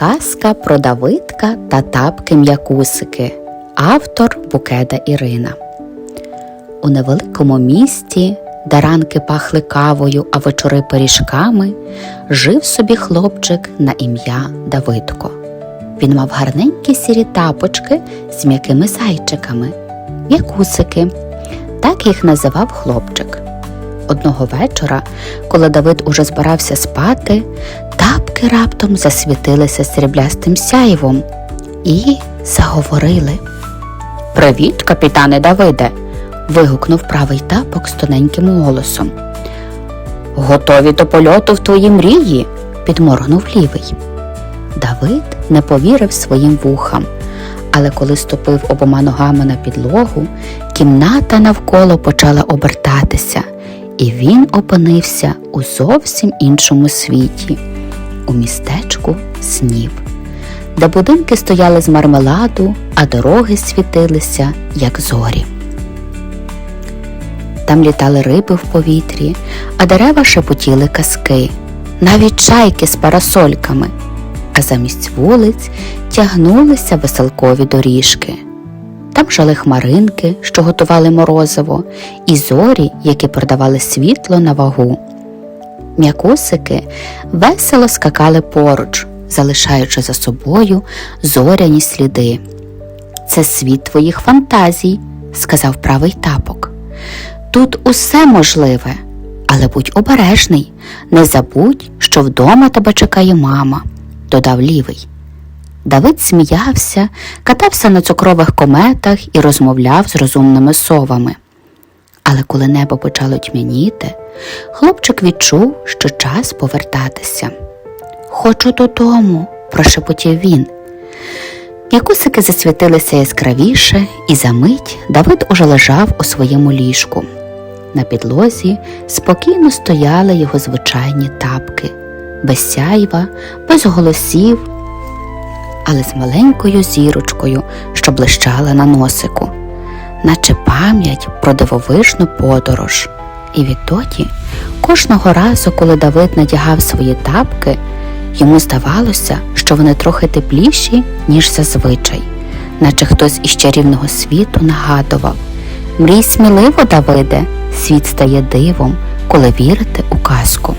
Казка про Давидка та тапки м'якусики. Автор Букеда Ірина. У невеликому місті, де ранки пахли кавою, а вечори пиріжками, жив собі хлопчик на ім'я Давидко. Він мав гарненькі сірі тапочки з м'якими зайчиками, м'якусики. Так їх називав хлопчик. Одного вечора, коли Давид уже збирався спати, тапки раптом засвітилися сріблястим сяйвом і заговорили. Привіт, капітане Давиде. вигукнув правий тапок з тоненьким голосом. Готові до польоту в твої мрії? підморгнув лівий. Давид не повірив своїм вухам, але коли ступив обома ногами на підлогу, кімната навколо почала обертатися, і він опинився у зовсім іншому світі, у містечку снів, де будинки стояли з мармеладу, а дороги світилися, як зорі. Там літали риби в повітрі, а дерева шепотіли казки, навіть чайки з парасольками, а замість вулиць тягнулися веселкові доріжки. Там жили хмаринки, що готували морозиво, і зорі, які продавали світло на вагу. М'якусики весело скакали поруч, залишаючи за собою зоряні сліди. Це світ твоїх фантазій, сказав правий тапок. Тут усе можливе, але будь обережний, не забудь, що вдома тебе чекає мама, додав лівий. Давид сміявся, катався на цукрових кометах і розмовляв з розумними совами. Але коли небо почало тьмяніти, хлопчик відчув, що час повертатися. Хочу додому, прошепотів він. М'якусики засвітилися яскравіше, і за мить Давид уже лежав у своєму ліжку. На підлозі спокійно стояли його звичайні тапки, без сяйва, без голосів, але з маленькою зірочкою, що блищала на носику, наче пам'ять про дивовижну подорож. І відтоді, кожного разу, коли Давид надягав свої тапки, йому здавалося, що вони трохи тепліші, ніж зазвичай, наче хтось із чарівного світу нагадував Мрій сміливо, Давиде, світ стає дивом, коли вірите у казку.